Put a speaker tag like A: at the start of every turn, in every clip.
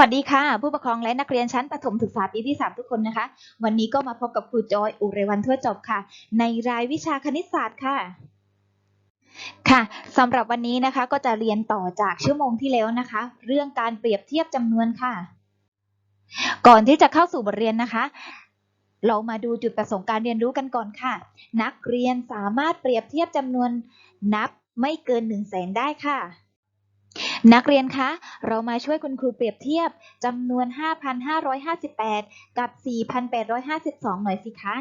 A: วัสดีค่ะ ผู้ปกครองและนักเรียนชั้นประถมศึกษาปีที่ 3 ทุกคนนะคะ วันนี้ก็มาพบกับครูจอยอุไรวันทั่วจบค่ะ ในรายวิชาคณิตศาสตร์ค่ะ ค่ะสำหรับวันนี้นะคะก็จะเรียนต่อจากชั่วโมงที่แล้วนะคะ เรื่องการเปรียบเทียบจำนวนค่ะ ก่อนที่จะเข้าสู่บทเรียนนะคะ เรามาดูจุดประสงค์การเรียนรู้กันก่อนค่ะ นักเรียนสามารถเปรียบเทียบจำนวนนับไม่เกิน1 0 0 0 0แสนได้ค่ะ นักเรียนคะ เรามาช่วยคุณครูเปรียบเทียบจำนวน 5,558 กับ 4,852 หน่อยสิคะ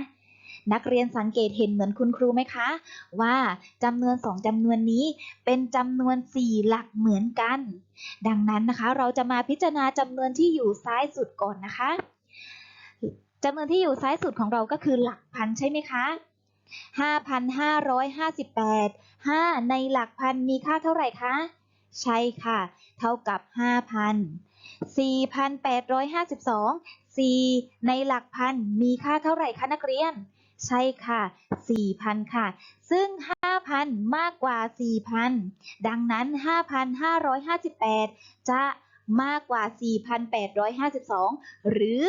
A: นักเรียนสังเกตเห็นเหมือนคุณครูไหมคะ ว่าจำนวน 2จำนวนนี้เป็นจำนวน 4 หลักเหมือนกัน ดังนั้นนะคะ เราจะมาพิจารณาจำนวนที่อยู่ซ้ายสุดก่อนนะคะจำนวนที่อยู่ซ้ายสุดของเราก็คือหลักพันใช่ไหมคะ5,558 5 ในหลักพันมีค่าเท่าไหร่คะ ใช่ค่ะ เท่ากับ 5,000 4,852 4 ในหลักพันมีค่าเท่าไหร่คะนักเรียน ใช่ค่ะ 4,000 ค่ะ ซึ่ง 5,000 มากกว่า 4,000 ดังนั้น 5,558 จะมากกว่า 4,852 หรือ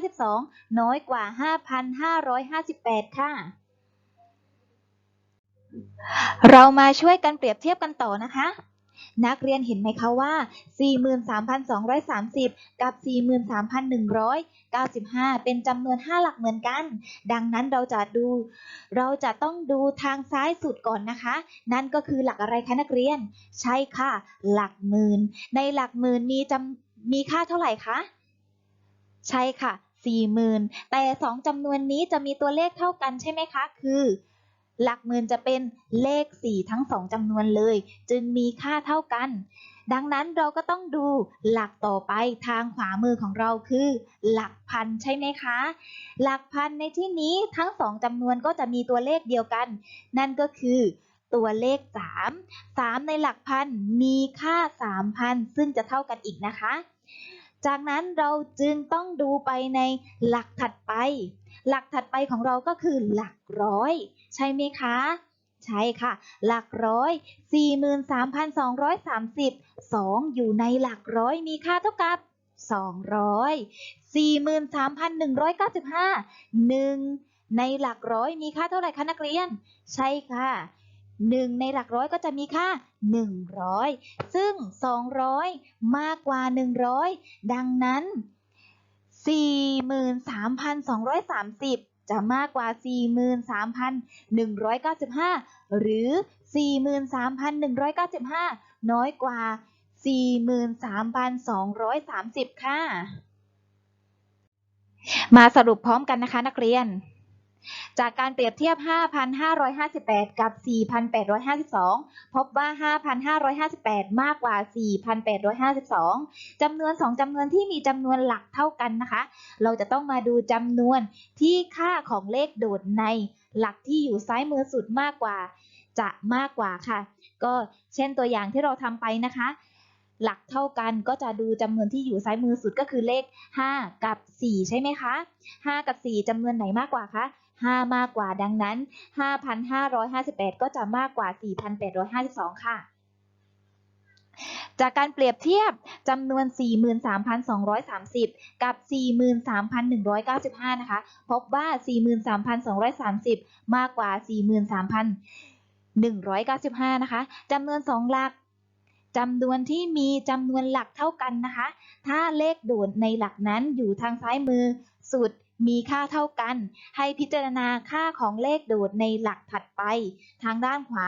A: 4,852 น้อยกว่า 5,558 ค่ะ เรามาช่วยกันเปรียบเทียบกันต่อนะคะ นักเรียนเห็นไหมคะว่า 43,230 กับ 43,195 เป็นจำนวน 5 หลักเหมือนกัน ดังนั้นเราจะดู เราจะต้องดูทางซ้ายสุดก่อนนะคะ นั่นก็คือหลักอะไรคะนักเรียน ใช่ค่ะ หลักหมื่น ในหลักหมื่นมีจำมีค่าเท่าไหร่คะ ใช่ค่ะ 40,000 แต่ 2จำนวนนี้จะมีตัวเลขเท่ากันใช่ไหมคะ คือ หลักหมื่นจะเป็นเลข 4 ทั้ง2จำนวนเลย จึงมีค่าเท่ากัน ดังนั้นเราก็ต้องดูหลักต่อไปทางขวามือของเราคือ หลักพันใช่ไหมคะ หลักพันในที่นี้ทั้ง2จำนวนก็จะมีตัวเลขเดียวกัน นั่นก็คือตัวเลข 3 3 ในหลักพันมีค่า 3,000 ซึ่งจะเท่ากันอีกนะคะ จากนั้นเราจึงต้องดูไปในหลักถัดไป หลักถัดไปของเราก็คือหลักร้อย ใช่ไหมคะ ใช่ค่ะ หลักร้อย 43,230 2 อยู่ในหลักร้อยมีค่าเท่ากับ 200 43,195 1 ในหลักร้อยมีค่าเท่าไหร่คะนักเรียน ใช่ค่ะ 1 ในหลักร้อยก็จะมีค่า 100 ซึ่ง 200 มากกว่า 100 ดังนั้น 43,230 จะมากกว่า 43,195 หรือ 43,195 น้อยกว่า 43,230 ค่ะ มาสรุปพร้อมกันนะคะนักเรียน จากการเปรียบเทียบ 5,558 กับ 4,852 พบว่า 5,558 มากกว่า 4,852 จำนวน 2จำนวนที่มีจำนวนหลักเท่ากันนะคะ เราจะต้องมาดูจำนวนที่ค่าของเลขโดดในหลักที่อยู่ซ้ายมือสุดมากกว่า จะมากกว่าค่ะ ก็เช่นตัวอย่างที่เราทำไปนะคะหลักเท่ากันก็จะดูจำนวนที่อยู่ซ้ายมือสุดก็คือเลข 5 กับ 4 ใช่ไหมคะ 5 กับ 4จำนวนไหนมากกว่าคะ 5 มากกว่าดังนั้น 5,558ก็จะมากกว่า 4,852 ค่ะจากการเปรียบเทียบจำนวน 43,230 กับ 43,195 นะคะ พบว่า 43,230 มากกว่า 43,195 นะคะจำนวน 2 หลักจำนวนที่มีจำนวนหลักเท่ากันนะคะ ถ้าเลขโดดในหลักนั้นอยู่ทางซ้ายมือสุด มีค่าเท่ากัน ให้พิจารณาค่าของเลขโดดในหลักถัดไป ทางด้านขวา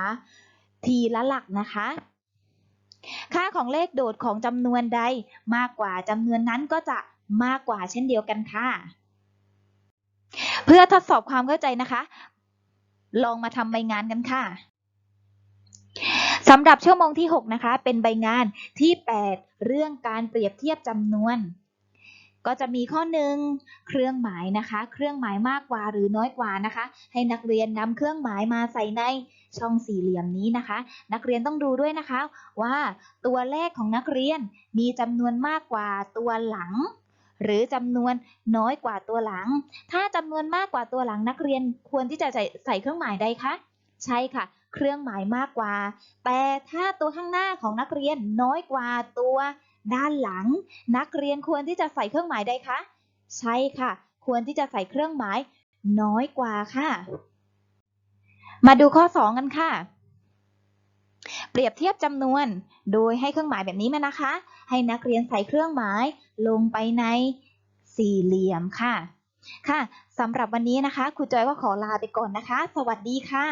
A: ทีละหลักนะคะ ค่าของเลขโดดของจำนวนใดมากกว่าจำนวนนั้นก็จะมากกว่าเช่นเดียวกันค่ะ เพื่อทดสอบความเข้าใจนะคะ ลองมาทำใบงานกันค่ะสำหรับชั่วโมงที่ 6 นะคะ เป็นใบงานที่ 8 เรื่องการเปรียบเทียบจำนวน ก็จะมีข้อหนึ่งเครื่องหมายนะคะ เครื่องหมายมากกว่าหรือน้อยกว่านะคะ ให้นักเรียนนำเครื่องหมายมาใส่ในช่องสี่เหลี่ยมนี้นะคะ นักเรียนต้องดูด้วยนะคะ ว่าตัวเลขของนักเรียนมีจำนวนมากกว่าตัวหลัง หรือจำนวนน้อยกว่าตัวหลัง ถ้าจำนวนมากกว่าตัวหลังนักเรียนควรที่จะใส่ใส่เครื่องหมายใดคะใช่ค่ะ เครื่องหมายมากกว่า แต่ถ้าตัวข้างหน้าของนักเรียนน้อยกว่าตัว ด้านหลัง นักเรียนควรที่จะใส่เครื่องหมายใดคะ ใช่ค่ะ ควรที่จะใส่เครื่องหมาย น้อยกว่าค่ะ มาดูข้อ 2 กันค่ะ เปรียบเทียบจำนวน โดยให้เครื่องหมายแบบนี้มานะคะ ให้นักเรียนใส่เครื่องหมายลงไปในสี่เหลี่ยมค่ะ ค่ะสำหรับวันนี้นะคะครูจอยก็ขอลาไปก่อนนะคะ สวัสดีค่ะ